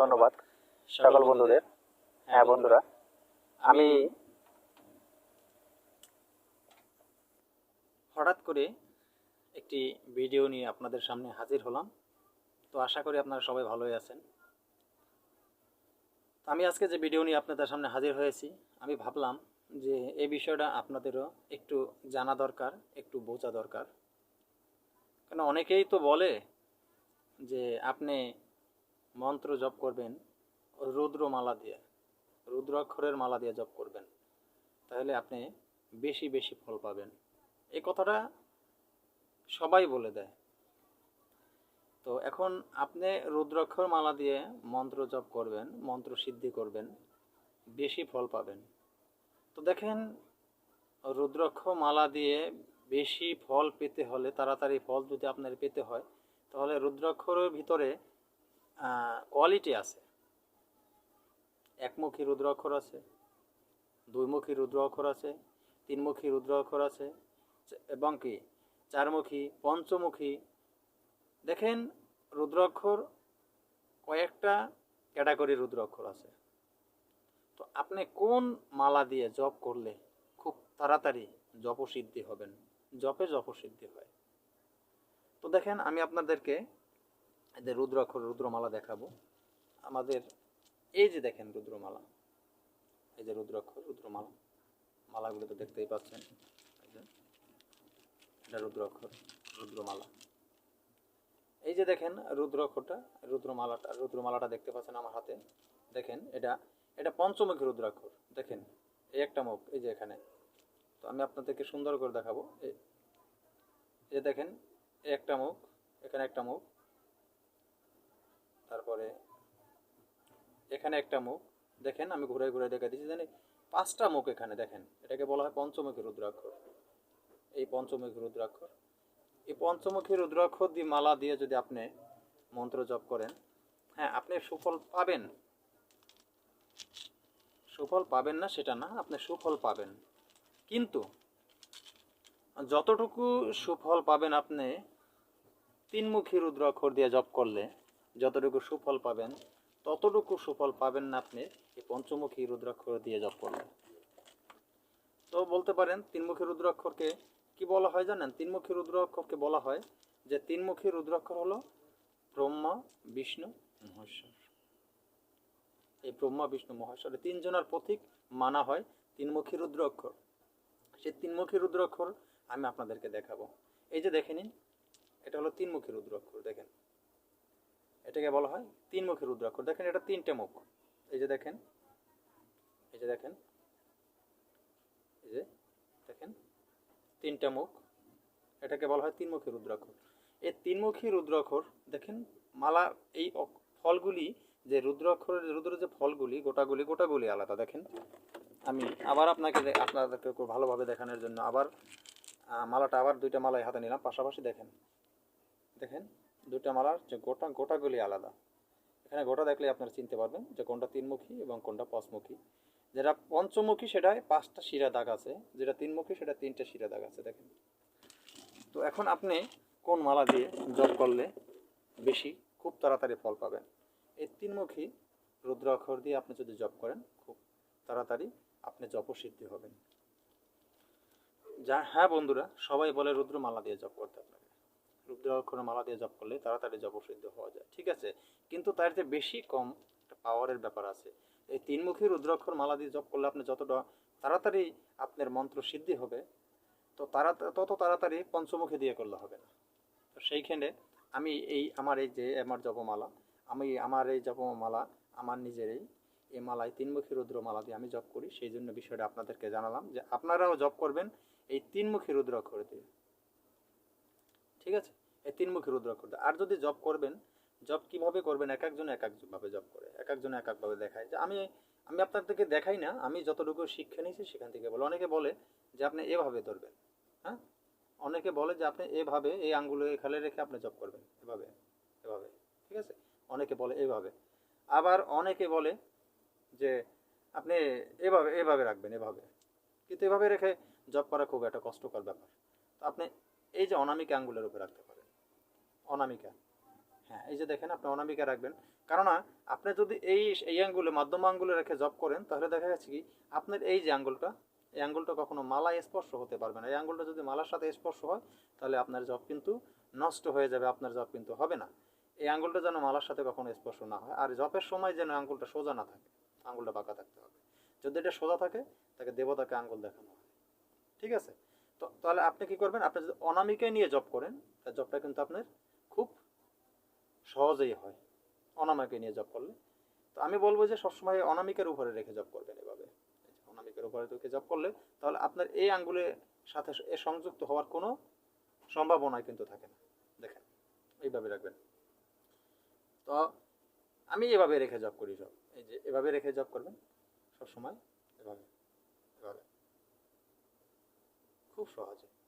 ধন্যবাদ সকল বন্ধুদের। হ্যাঁ বন্ধুরা। আমি হঠাৎ করে একটি ভিডিও নিয়ে আপনাদের সামনে হাজির হলাম। তো আশা করি আপনারা সবাই ভালোই আছেন। আমি আজকে যে ভিডিও নিয়ে আপনাদের সামনে হাজির হয়েছি আমি ভাবলাম যে এই বিষয়টা আপনাদেরও একটু জানা দরকার একটু বোঝা দরকার। কেন অনেকেই তো বলে যে আপনি মন্ত্র জপ করবেন, রুদ্র মালা দিয়ে রুদ্রাক্ষরের মালা দিয়ে জপ করবেন, তাহলে আপনি বেশি বেশি ফল পাবেন। এই কথাটা সবাই বলে দেয়। তো এখন আপনি রুদ্রাক্ষর মালা দিয়ে মন্ত্র জপ করবেন, মন্ত্র সিদ্ধি করবেন, বেশি ফল পাবেন। তো দেখেন রুদ্রাক্ষ মালা দিয়ে বেশি ফল পেতে হলে, তাড়াতাড়ি ফল যদি আপনার পেতে হয়, তাহলে রুদ্রাক্ষরের ভিতরে কোয়ালিটি আছে। একমুখী রুদ্রাক্ষর আছে, দুইমুখী রুদ্র অক্ষর আছে, তিনমুখী রুদ্রাক্ষর আছে, এবং কি চারমুখী, পঞ্চমুখী। দেখেন, রুদ্রাক্ষর কয়েকটা ক্যাটাগরি রুদ্রাক্ষর আছে। তো আপনি কোন মালা দিয়ে জপ করলে খুব তাড়াতাড়ি জপসিদ্ধি হবেন? জপে জপসিদ্ধি হয়। তো দেখেন, আমি আপনাদেরকে এদের রুদ্রাক্ষর রুদ্রমালা দেখাবো। আমাদের এই যে দেখেন রুদ্রমালা, এই যে রুদ্রাক্ষর রুদ্রমালা, মালাগুলো তো দেখতেই পাচ্ছেন। এটা রুদ্রাক্ষর রুদ্রমালা। এই যে দেখেন রুদ্রাক্ষরটা রুদ্রমালাটা রুদ্রমালাটা দেখতে পাচ্ছেন আমার হাতে। দেখেন, এটা এটা পঞ্চমুখী রুদ্রাক্ষর দেখেন। এই একটা মুখ, এই যে এখানে। তো আমি আপনাদেরকে সুন্দর করে দেখাবো। এই দেখেন একটা মুখ, এখানে একটা মুখ। তারপরে এখানে একটা মুখ, দেখেন আমি ঘুরে ঘুরে দেখে দিচ্ছি, জানি পাঁচটা মুখ এখানে, দেখেন, এটাকে বলা হয় পঞ্চমুখী রুদ্রাক্ষর। এই পঞ্চমুখী রুদ্রাক্ষর, এই পঞ্চমুখী রুদ্রাক্ষর দিয়ে মালা দিয়ে যদি আপনি মন্ত্র জপ করেন হ্যাঁ আপনি সুফল পাবেন। সুফল পাবেন না, সেটা না, আপনি সুফল পাবেন। কিন্তু যতটুকু সুফল পাবেন আপনি, তিনমুখী রুদ্রাক্ষর দিয়ে জপ করলে যতটুকু সুফল পাবেন, ততটুকু সুফল পাবেন না আপনি, এই পঞ্চমুখী রুদ্রাক্ষর দিয়ে জপ করলে। তো বলতে পারেন, তিনমুখী রুদ্রাক্ষরকে কি বলা হয় জানেন? তিনমুখী রুদ্রাক্ষরকে বলা হয় যে তিনমুখী রুদ্রাক্ষর হলো ব্রহ্মা, বিষ্ণু, মহেশ্বর। এই ব্রহ্মা, বিষ্ণু, মহেশ্বর তিনজনের প্রতীক মানা হয় তিনমুখী রুদ্রাক্ষর। সেই তিনমুখী রুদ্রাক্ষর আমি আপনাদেরকে দেখাবো। এই যে দেখে নিন, এটা হলো তিনমুখী রুদ্রাক্ষর, দেখেন। এটাকে বলা হয় তিনমুখী রুদ্রাক্ষর। দেখেন, এটা তিনটে মুখ। এই যে দেখেন, এই যে দেখেন, এই যে দেখেন, তিনটা মুখ। এটাকে বলা হয় তিনমুখী রুদ্রাক্ষর। এই তিনমুখী রুদ্রাক্ষর, দেখেন, মালা, এই ফলগুলি যে রুদ্রাক্ষরের রুদ্র যে ফলগুলি, গোটাগুলি গোটাগুলি আলাদা। দেখেন, আমি আবার আপনাকে আপনাদেরকে ভালোভাবে দেখানোর জন্য আবার মালাটা আবার দুইটা মালায় হাতে নিলাম। পাশাপাশি দেখেন দেখেন দুইটা মালার যে গোটা, গোটাগুলি আলাদা। এখানে গোটা দেখলে আপনারা চিনতে পারবেন যে কোনটা তিনমুখী এবং কোনটা পাঁচমুখী। যেটা পঞ্চমুখী সেটায় পাঁচটা শিরা দাগ আছে, যেটা তিনমুখী সেটা তিনটে শিরা দাগ আছে, দেখেন। তো এখন আপনি কোন মালা দিয়ে জপ করলে বেশি, খুব তাড়াতাড়ি ফল পাবেন? এই তিনমুখী রুদ্রাক্ষর দিয়ে আপনি যদি জপ করেন, খুব তাড়াতাড়ি আপনি জপসিদ্ধি হবেন। যা হ্যাঁ বন্ধুরা, সবাই বলে রুদ্র মালা দিয়ে জপ করতে আপনাকে। রুদ্রাক্ষরের মালা দিয়ে জপ করলে তাড়াতাড়ি জপসিদ্ধ হওয়া যায়, ঠিক আছে? কিন্তু তার চেয়ে বেশি কম একটা পাওয়ারের ব্যাপার আছে। এই তিনমুখী রুদ্রাক্ষর মালা দিয়ে জপ করলে আপনি যতটা তাড়াতাড়ি আপনার মন্ত্র সিদ্ধি হবে, তো তারা, তত তাড়াতাড়ি পঞ্চমুখী দিয়ে করলে হবে না। তো সেইখানে আমি এই, আমার এই যে, আমার জপমালা, আমি আমার এই জপমালা, আমার নিজেরই এই মালায় তিনমুখী রুদ্র মালা দিয়ে আমি জপ করি, সেই জন্য বিষয়টা আপনাদেরকে জানালাম যে আপনারাও জপ করবেন এই তিনমুখী রুদ্রাক্ষর দিয়ে। ঠিক আছে? এই তিনমুখী রুদ্রাক্ষর দিয়ে আর যদি জব করবেন জব কীভাবে করবেন? এক একজন এক একভাবে জব করে, এক একজন এক একভাবে দেখায়। যে আমি আমি আপনাদেরকে দেখাই না, আমি যতটুকু শিক্ষা নিয়েছি সেখান থেকে বলে। অনেকে বলে যে আপনি এভাবে ধরবেন হ্যাঁ? অনেকে বলে যে আপনি এভাবে এই আঙ্গুলে এখানে রেখে আপনি জব করবেন, এভাবে এভাবে, ঠিক আছে? অনেকে বলে এভাবে। আবার অনেকে বলে যে আপনি এভাবে এভাবে রাখবেন, এভাবে। কিন্তু এভাবে রেখে জব করা খুব একটা কষ্টকর ব্যাপার। তো আপনি এই যে অনামিক আঙ্গুলের উপরে রাখতে পারেন। অনামিকা। হ্যাঁ এই যে দেখেন আপনি অনামিকা রাখবেন। কেননা আপনি যদি এই এই আঙ্গুলে, মাধ্যম আঙ্গুলে রেখে জব করেন, তাহলে দেখা যাচ্ছে কি, আপনার এই যে আঙ্গুলটা, এই আঙ্গুলটা কখনো মালায় স্পর্শ হতে পারবে না। এই আঙ্গুলটা যদি মালার সাথে স্পর্শ হয়, তাহলে আপনার জব কিন্তু নষ্ট হয়ে যাবে, আপনার জব কিন্তু হবে না। এই আঙ্গুলটা যেন মালার সাথে কখনো স্পর্শ না হয়। আর জপের সময় যেন আঙ্গুলটা সোজা না থাকে, আঙ্গুলটা বাঁকা থাকতে হবে। যদি এটা সোজা থাকে, তাকে দেবতাকে আঙ্গুল দেখানো হয়। ঠিক আছে? তো তাহলে আপনি কি করবেন? আপনি যদি অনামিকায় নিয়ে জব করেন তার জবটা কিন্তু আপনার সহজেই হয়। অনামিকে নিয়ে জব করলে। তো আমি বলব যে সবসময় অনামিকের উপরে রেখে জব করবেন এভাবে। অনামিকের উপরে রেখে জব করলে তাহলে আপনার এই আঙ্গুলের সাথে এ সংযুক্ত হওয়ার কোনো সম্ভাবনাই কিন্তু থাকে না। দেখেন, এইভাবে রাখবেন। তো আমি এভাবে রেখে জব করি সব। এই যে এভাবে রেখে জব করবেন, সবসময় এভাবে এভাবে। খুব সহজে।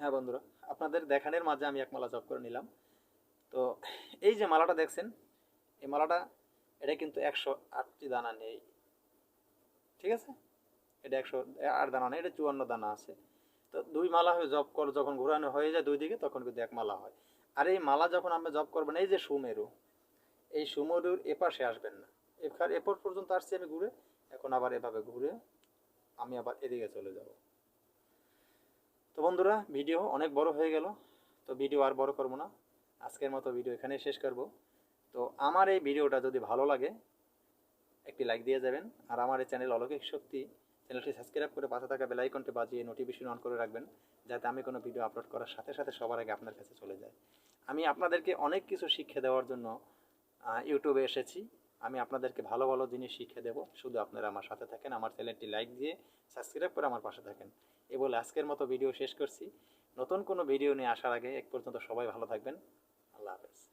হ্যাঁ বন্ধুরা, আপনাদের দেখানোর মাঝে আমি এক মালা জব করে নিলাম। তো এই যে মালাটা দেখছেন, এই মালাটা, এটা কিন্তু একশো আটটি দানা নেই। ঠিক আছে? এটা একশো আট দানা নেই, এটা চুয়ান্ন দানা আছে। তো দুই মালা হয়ে জব কর, যখন ঘোরানো হয়ে যায় দুই দিকে, তখন কিন্তু এক মালা হয়। আর এই মালা যখন আপনি জব করবেন এই যে সুমেরু, এই সুমেরুর এপাশে আসবেন না। এখানে এরপর পর্যন্ত আসছি আমি ঘুরে, এখন আবার এভাবে ঘুরে আমি আবার এদিকে চলে যাব। তো বন্ধুরা, ভিডিও অনেক বড় হয়ে গেল, তো ভিডিও আর বড় করব না। আজকের মতো ভিডিও এখানেই শেষ করব। তো আমার এই ভিডিওটা যদি ভালো লাগে, একটি লাইক দিয়ে যাবেন, আর আমার এই চ্যানেল অলৌকিক শক্তি চ্যানেলটি সাবস্ক্রাইব করে পাশে থাকা বেল আইকনটি বাজিয়ে নোটিফিকেশন অন করে রাখবেন, যাতে আমি কোনো ভিডিও আপলোড করার সাথে সাথে সবার আগে আপনার কাছে চলে যায়। আমি আপনাদেরকে অনেক কিছু শিক্ষা দেওয়ার জন্য ইউটিউবে এসেছি। আমি আপনাদেরকে ভালো ভালো জিনিস শিখে দেবো। শুধু আপনারা আমার সাথে থাকেন, আমার চ্যানেলটি লাইক দিয়ে সাবস্ক্রাইব করে আমার পাশে থাকেন। এ বলে আজকের মতো ভিডিও শেষ করছি। নতুন কোনো ভিডিও নিয়ে আসার আগে এক পর্যন্ত সবাই ভালো থাকবেন। আল্লাহ হাফেজ।